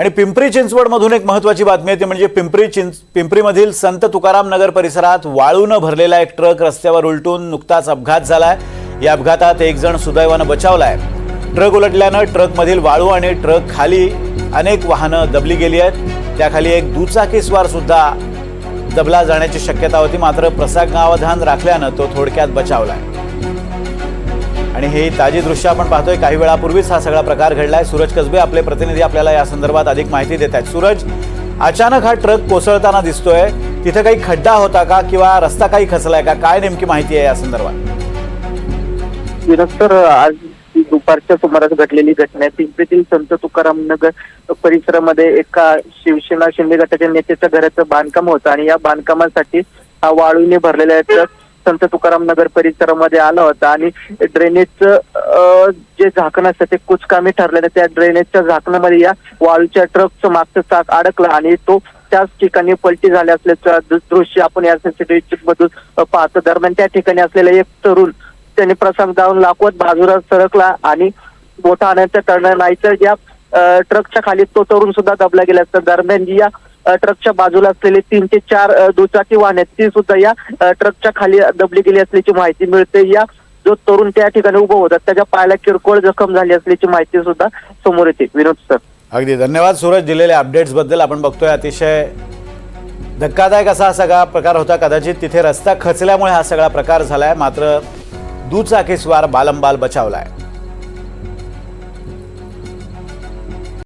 आणि पिंपरी चिंचवडमधून एक महत्वाची बातमी आहे ती म्हणजे पिंपरी चिंच पिंपरीमधील संत तुकाराम नगर परिसरात वाळूनं भरलेला एक ट्रक रस्त्यावर उलटून नुकताच अपघात झालाय. या अपघातात एक जण सुदैवानं बचावलाय. ट्रक उलटल्यानं ट्रकमधील वाळू आणि ट्रक खाली अनेक वाहनं दबली गेली आहेत. त्याखाली एक दुचाकीस्वार सुद्धा दबला जाण्याची शक्यता होती. मात्र प्रसंगावधान राखल्यानं तो थोडक्यात बचावलाय. आणि हे ताजी दृश्य आपण पाहतोय. काही वेळापूर्वीच हा सगळा प्रकार घडलाय. सूरज कसबे आपले प्रतिनिधी आपल्याला या संदर्भात अधिक माहिती देत आहेत. सूरज अचानक हा ट्रक कोसळताना दिसतोय. तिथे काही खड्डा होता का किंवा रस्ता काही खचलाय का? काय नेमकी माहिती आहे या संदर्भात? सर आज दुपारच्या सुमारास घडलेली घटना आहे. पिंपरीतील संत तुकाराम नगर परिसरामध्ये एका शिवसेना शिंदे गटाच्या नेत्याच्या घराचं बांधकाम होतं आणि या बांधकामासाठी हा वाळूने भरलेला ट्रक संत तुकाराम नगर परिसरामध्ये आला होता आणि ड्रेनेजचं जे झाकण असतं ते कुचकामी ठरलेलं त्या ड्रेनेजच्या झाकणामध्ये या वाळूच्या ट्रकचं मागचं चाक अडकलं आणि तो त्याच ठिकाणी पलटी झाली असल्याचं दृश्य आपण या सीसीटीव्ही मधून पाहतो. दरम्यान त्या ठिकाणी असलेला एक तरुण त्यांनी प्रसंग जाऊन लाखवत बाजूला सरकला आणि मोठा आणायचा टर्न नाही तर या ट्रकच्या खाली तो तरुण सुद्धा दबला गेला असता. दरम्यान या ट्रकच्या बाजूला असलेले तीन ते चार दुचाकी वाहन आहेत. ती सुद्धा या ट्रकच्या खाली दबली गेली असल्याची माहिती मिळते. या जो तरुण त्या ठिकाणी उभं होता त्याच्या पायाला किरकोळ जखम झाली असल्याची माहिती सुद्धा समोर येते. विनोद सर. अगदी. धन्यवाद सूरज. दिलेल्या अपडेट्सबद्दल आपण बघतोय. अतिशय धक्कादायक असा हा सगळा प्रकार होता. कदाचित तिथे रस्ता खचल्यामुळे हा सगळा प्रकार झालाय. मात्र दुचाकीस्वार बालंबाल बचावलाय.